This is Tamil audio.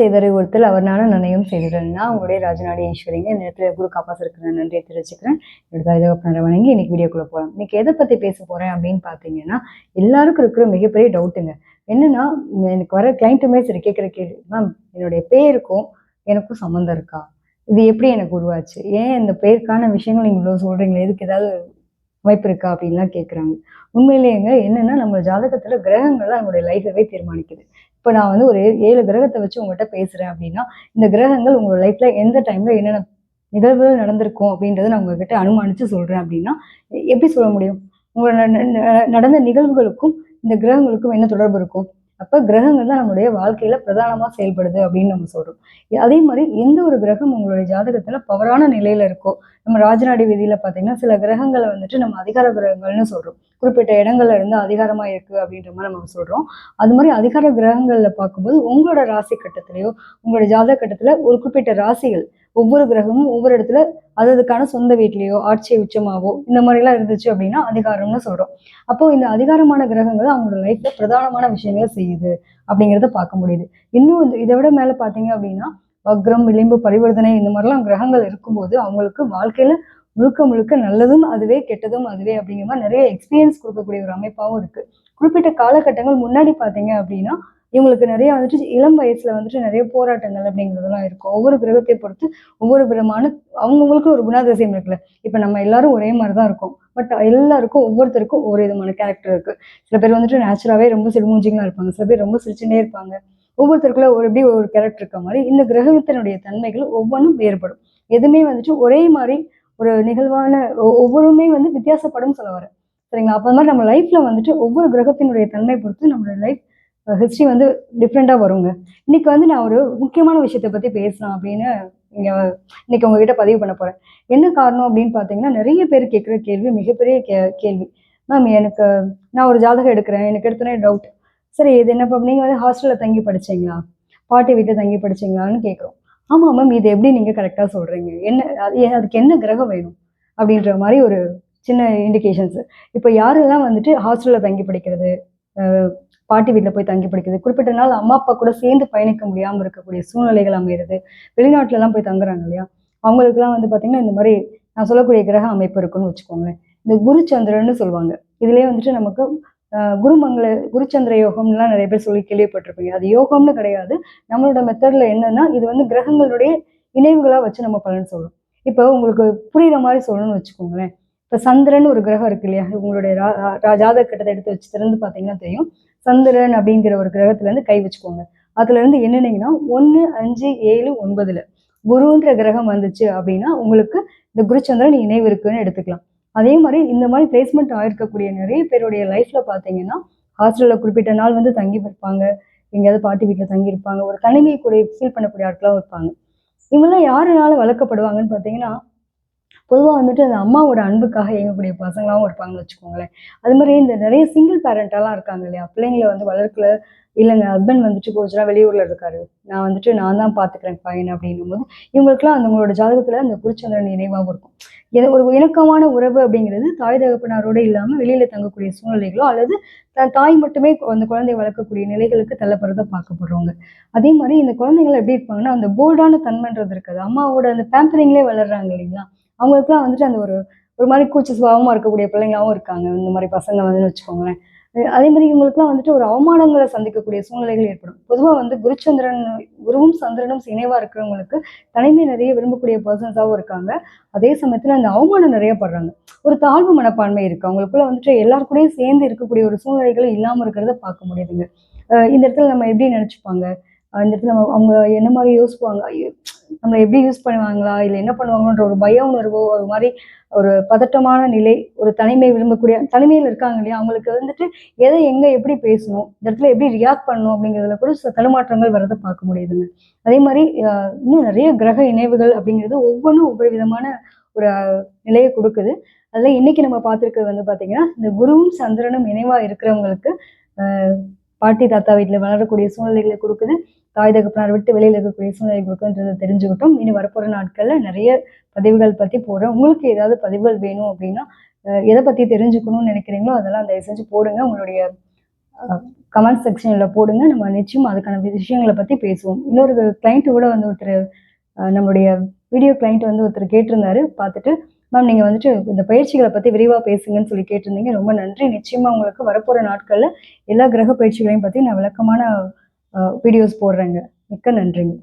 செய்தரை ஒருத்தல் அவர் நானும் நனையும் நான் உங்களுடைய ராஜநாடி ஈஸ்வரிங்க இந்த நேரத்தில் குரு காப்பாசு இருக்கிற நன்றியை தெரிவிச்சுக்கிறேன். என்னோட இதை வணங்கி இன்னைக்கு வீடியோக்குள்ளே போகலாம் இன்னைக்கு எதை பற்றி பேச போகிறேன் அப்படின்னு பார்த்தீங்கன்னா எல்லாருக்கும் இருக்கிற மிகப்பெரிய டவுட்டுங்க என்னன்னா எனக்கு வர கிளைண்ட்டுமே சரி கேட்குற கேள்வி மேம் என்னுடைய பேருக்கும் எனக்கும் சம்மந்தம் இருக்கா? இது எப்படி எனக்கு உருவாச்சு? ஏன் இந்த பேருக்கான விஷயங்கள் நீங்கள் இவ்வளோ சொல்கிறீங்களே இதுக்கு ஏதாவது வாய்ப்பு இருக்கா அப்படின்லாம் கேட்குறாங்க உண்மையிலேயேங்க என்னன்னா நம்ம ஜாதகத்தில் கிரகங்கள் நம்மளுடைய லைஃபவே தீர்மானிக்குது. இப்போ நான் வந்து ஒரு ஏழு கிரகத்தை வச்சு உங்கள்கிட்ட பேசுகிறேன் அப்படின்னா இந்த கிரகங்கள் உங்களோட லைஃப்பில் எந்த டைமில் என்னென்ன நிகழ்வுகள் நடந்திருக்கும் அப்படின்றத நான் உங்ககிட்ட அனுமானித்து சொல்கிறேன் அப்படின்னா எப்படி சொல்ல முடியும்? உங்களோட ந- நடந்த நிகழ்வுகளுக்கும் இந்த கிரகங்களுக்கும் என்ன தொடர்பு இருக்கும்? அப்போ கிரகங்கள் தான் நம்மளுடைய வாழ்க்கையில பிரதானமாக செயல்படுது அப்படின்னு நம்ம சொல்றோம். அதே மாதிரி எந்த ஒரு கிரகம் உங்களுடைய ஜாதகத்துல பவரான நிலையில இருக்கோ நம்ம ராஜநாடி விதியில பார்த்தீங்கன்னா சில கிரகங்களை வந்துட்டு நம்ம அதிகார கிரகங்கள்னு சொல்றோம். குறிப்பிட்ட இடங்கள்ல இருந்து அதிகாரமா இருக்கு அப்படின்ற மாதிரி நம்ம சொல்றோம். அது மாதிரி அதிகார கிரகங்கள்ல பார்க்கும்போது உங்களோட ராசி கட்டத்திலேயோ உங்களோட ஜாதக கட்டத்துல ஒரு குறிப்பிட்ட ராசிகள் ஒவ்வொரு கிரகமும் ஒவ்வொரு இடத்துல அது அதுக்கான சொந்த வீட்லேயோ ஆட்சி உச்சமாவோ இந்த மாதிரிலாம் இருந்துச்சு அப்படின்னா அதிகாரம்னு சொல்றோம். அப்போ இந்த அதிகாரமான கிரகங்கள் அவங்களோட லைஃப்ல பிரதானமான விஷயங்களை செய்யுது அப்படிங்கிறத பார்க்க முடியுது. இன்னும் இதை விட மேல பாத்தீங்க அப்படின்னா வக்ரம் விளிம்பு பரிவர்த்தனை இந்த மாதிரிலாம் கிரகங்கள் இருக்கும்போது அவங்களுக்கு வாழ்க்கையில முழுக்க முழுக்க நல்லதும் அதுவே கெட்டதும் அதுவே அப்படிங்கிற மாதிரி நிறைய எக்ஸ்பீரியன்ஸ் கொடுக்கக்கூடிய ஒரு அமைப்பாகவும் இருக்கு. குறிப்பிட்ட காலகட்டங்கள் முன்னாடி பாத்தீங்க அப்படின்னா இவங்களுக்கு நிறைய வந்துட்டு இளம் வயசுல வந்துட்டு நிறைய போராட்டங்கள் அப்படிங்கிறதெல்லாம் இருக்கும். ஒவ்வொரு கிரகத்தை பொறுத்து ஒவ்வொரு விதமான அவங்கவுங்களுக்கு ஒரு குணாதிசயம் இருக்குல்ல. இப்ப நம்ம எல்லாரும் ஒரே மாதிரி தான் இருக்கும். பட் எல்லாருக்கும் ஒவ்வொருத்தருக்கும் ஒவ்வொரு விதமான கேரக்டர் இருக்கு. சில பேர் வந்துட்டு நேச்சுராவே ரொம்ப சிடுமூஞ்சிங்களா இருப்பாங்க. சில பேர் ரொம்ப சிரிச்சுட்டே இருப்பாங்க. ஒவ்வொருத்தருக்குள்ள ஒரு எப்படி ஒரு கேரக்டர் இருக்க மாதிரி இந்த கிரகத்தினுடைய தன்மைகள் ஒவ்வொன்றும் வேறுபடும். எதுவுமே வந்துட்டு ஒரே மாதிரி ஒரு நிகழ்வான ஒவ்வொருமே வந்து வித்தியாசப்படும் சொல்ல வரேன். சரிங்களா? அப்போ மாதிரி நம்ம லைஃப்ல வந்துட்டு ஒவ்வொரு கிரகத்தினுடைய தன்மை பொறுத்து நம்மளோட லைஃப் ஹிஸ்ட்ரி வந்து டிஃப்ரெண்ட்டாக வருங்க. இன்னைக்கு வந்து நான் ஒரு முக்கியமான விஷயத்தை பற்றி பேசலாம் அப்படின்னு இங்கே இன்னைக்கு உங்ககிட்ட பதிவு பண்ண போகிறேன் என்ன காரணம் அப்படின்னு பார்த்தீங்கன்னா நிறைய பேர் கேட்குற கேள்வி மிகப்பெரிய கே கேள்வி. மேம் எனக்கு நான் ஒரு ஜாதகம் எடுக்கிறேன் எனக்கு எடுத்தோன்னே டவுட் சரி இது என்னப்பா நீங்கள் வந்து ஹாஸ்டலில் தங்கி படிச்சீங்களா? பாட்டி வீட்டில் தங்கி படிச்சீங்களான்னு கேட்குறோம் ஆமாம் மேம் இது எப்படி நீங்கள் கரெக்டாக சொல்கிறீங்க என்ன அது அதுக்கு என்ன கிரகம் வேணும்? அப்படின்ற மாதிரி ஒரு சின்ன இண்டிகேஷன்ஸ் இப்போ யாரெல்லாம் வந்துட்டு ஹாஸ்டலில் தங்கி படிக்கிறது? பாட்டி வீட்டில் போய் தங்கி படிக்கிறது குறிப்பிட்ட நாள் அம்மா அப்பா கூட சேர்ந்து பயணிக்க முடியாமல் இருக்கக்கூடிய சூழ்நிலைகள் அமையிறது. வெளிநாட்டிலலாம் போய் தங்குறாங்க இல்லையா? அவங்களுக்குலாம் வந்து பார்த்தீங்கன்னா இந்த மாதிரி நான் சொல்லக்கூடிய கிரக அமைப்பு இருக்குன்னு வச்சுக்கோங்களேன். இந்த குருச்சந்திரன்னு சொல்லுவாங்க. இதுலயே வந்துட்டு நமக்கு குருமங்கள குருச்சந்திர யோகம்லாம் நிறைய பேர் சொல்லி கேள்விப்பட்டிருப்பீங்க. அது யோகம்னு கிடையாது. நம்மளோட மெத்தடில் என்னன்னா இது வந்து கிரகங்களுடைய இணைவுகளாக வச்சு நம்ம பலன் சொல்றோம். இப்போ உங்களுக்கு புரியுற மாதிரி சொல்லணும்னு வச்சுக்கோங்களேன். இப்போ சந்திரன் ஒரு கிரகம் இருக்கு இல்லையா? உங்களுடைய ரா- ரா- ஜாதக கட்டத்தை எடுத்து வச்சு திறந்து பார்த்தீங்கன்னா தெரியும். சந்திரன் அப்படிங்கிற ஒரு கிரகத்துலேருந்து கை வச்சுக்கோங்க. அதுலேருந்து இருந்து ஒன்று அஞ்சு ஏழு ஒன்பதுல குருன்ற கிரகம் வந்துச்சு அப்படின்னா உங்களுக்கு இந்த குருச்சந்திரன் இணைவு இருக்குன்னு எடுத்துக்கலாம். அதே மாதிரி இந்த மாதிரி பிளேஸ்மெண்ட் ஆயிருக்கக்கூடிய நிறைய பேருடைய லைஃப்ல பார்த்தீங்கன்னா ஹாஸ்டலில் குறிப்பிட்ட நாள் வந்து தங்கி இருப்பாங்க எங்கேயாவது பாட்டி வீட்டில் தங்கி இருப்பாங்க. ஒரு தனிமையை கூட ஃபீல் பண்ணக்கூடிய ஆட்களாகவும் இருப்பாங்க. இவங்கெல்லாம் யாருனால வளர்க்கப்படுவாங்கன்னு பார்த்தீங்கன்னா பொதுவாக வந்துட்டு அந்த அம்மாவோட அன்புக்காக இயங்கக்கூடிய பசங்களாகவும் இருப்பாங்கன்னு வச்சுக்கோங்களேன். அது மாதிரி இந்த நிறைய சிங்கிள் பேரண்டாலாம் இருக்காங்க இல்லையா? பிள்ளைங்களை வந்து வளர்க்கல. இல்லைங்க ஹஸ்பண்ட் வந்துட்டு கொஞ்ச வெளியூரில் வெளியூர்ல இருக்காரு. நான் வந்துட்டு நான் தான் பார்த்துக்கிறேன் பையன் அப்படின்னும் போது இவங்களுக்குலாம் அந்த உங்களோட ஜாதகத்துல அந்த குருச்சந்திரன் நினைவாகவும் இருக்கும். எது ஒரு இணக்கமான உறவு அப்படிங்கிறது தாய் தகப்பனாரோட இல்லாமல் வெளியில தங்கக்கூடிய சூழ்நிலைகளோ அல்லது தன் தாய் மட்டுமே அந்த குழந்தையை வளர்க்கக்கூடிய நிலைகளுக்கு தள்ளப்படுறத பார்க்கப்படுறவங்க. அதே மாதிரி இந்த குழந்தைகள் எப்படி இருப்பாங்கன்னா அந்த போல்டான தன்மைன்றது இருக்காது. அம்மாவோட அந்த பேம்பரிங்லேயே வளர்றாங்க இல்லைங்களா? அவங்களுக்குலாம் வந்துட்டு அந்த ஒரு ஒரு மாதிரி கூச்ச சுபாவமாக இருக்கக்கூடிய பிள்ளைங்களாகவும் இருக்காங்க. இந்த மாதிரி பசங்க வந்து வச்சுக்கோங்களேன். அதே மாதிரி இவங்களுக்குலாம் வந்துட்டு ஒரு அவமானங்களை சந்திக்கக்கூடிய சூழ்நிலைகள் ஏற்படும். பொதுவாக வந்து குருச்சந்திரன் குருவும் சந்திரனும் இணைவாக இருக்கிறவங்களுக்கு தனிமை நிறைய விரும்பக்கூடிய பர்சன்ஸாகவும் இருக்காங்க. அதே சமயத்தில் அந்த அவமானம் நிறைய படுறாங்க. ஒரு தாழ்வு மனப்பான்மை இருக்கு. அவங்களுக்குள்ள வந்துட்டு எல்லார் கூடயும் சேர்ந்து இருக்கக்கூடிய ஒரு சூழ்நிலைகள் இல்லாமல் இருக்கிறத பார்க்க முடியுதுங்க. இந்த இடத்துல நம்ம எப்படி நினைச்சுப்பாங்க? இந்த இடத்துல நம்ம அவங்க என்ன மாதிரி யோசிப்பாங்க? நம்மளை எப்படி யூஸ் பண்ணுவாங்களா? இல்லை என்ன பண்ணுவாங்கன்ற ஒரு பய உணர்வோ ஒரு மாதிரி ஒரு பதட்டமான நிலை ஒரு தனிமை விரும்பக்கூடிய தனிமையில் இருக்காங்க இல்லையா? அவங்களுக்கு வந்துட்டு எதை எங்க எப்படி பேசணும்? இந்த இடத்துல எப்படி ரியாக்ட் பண்ணணும்? அப்படிங்கிறதுல கூட சில தடுமாற்றங்கள் வரதை பார்க்க முடியுதுங்க. அதே மாதிரி இன்னும் நிறைய கிரக இணைவுகள் அப்படிங்கிறது ஒவ்வொன்றும் ஒவ்வொரு விதமான ஒரு நிலையை கொடுக்குது. அதில் இன்னைக்கு நம்ம பார்த்துருக்கிறது வந்து பார்த்தீங்கன்னா இந்த குருவும் சந்திரனும் இணைவாக இருக்கிறவங்களுக்கு பாட்டி தாத்தா வீட்டில் வளரக்கூடிய சூழ்நிலைகளை கொடுக்குது. தாய் தகப்பனார் விட்டு வெளியில இருக்கக்கூடிய சூழ்நிலை கொடுக்குன்றதை தெரிஞ்சுக்கிட்டோம். இனி வரப்போகிற நாட்களில் நிறைய பதிவுகள் பற்றி போடுறேன். உங்களுக்கு ஏதாவது பதிவுகள் வேணும் அப்படின்னா எதை பற்றி தெரிஞ்சுக்கணும்னு நினைக்கிறீங்களோ அதெல்லாம் தயவு செஞ்சு போடுங்க. உங்களுடைய கமெண்ட் செக்ஷனில் போடுங்க. நம்ம நிச்சயம் அதுக்கான விஷயங்களை பற்றி பேசுவோம். இன்னொரு கிளைண்ட்டு கூட வந்து ஒருத்தர் நம்மளுடைய வீடியோ கிளைண்ட் வந்து ஒருத்தர் கேட்டிருந்தாரு. பார்த்துட்டு மேம் நீங்கள் வந்துட்டு இந்த பயிற்சிகளை பற்றி விரிவாக பேசுங்கன்னு சொல்லி கேட்டிருந்தீங்க. ரொம்ப நன்றி. நிச்சயமாக உங்களுக்கு வரப்போகிற நாட்களில் எல்லா கிரக பயிற்சிகளையும் பற்றி நான் விளக்கமான வீடியோஸ் போடுறேங்க. மிக்க நன்றிங்க.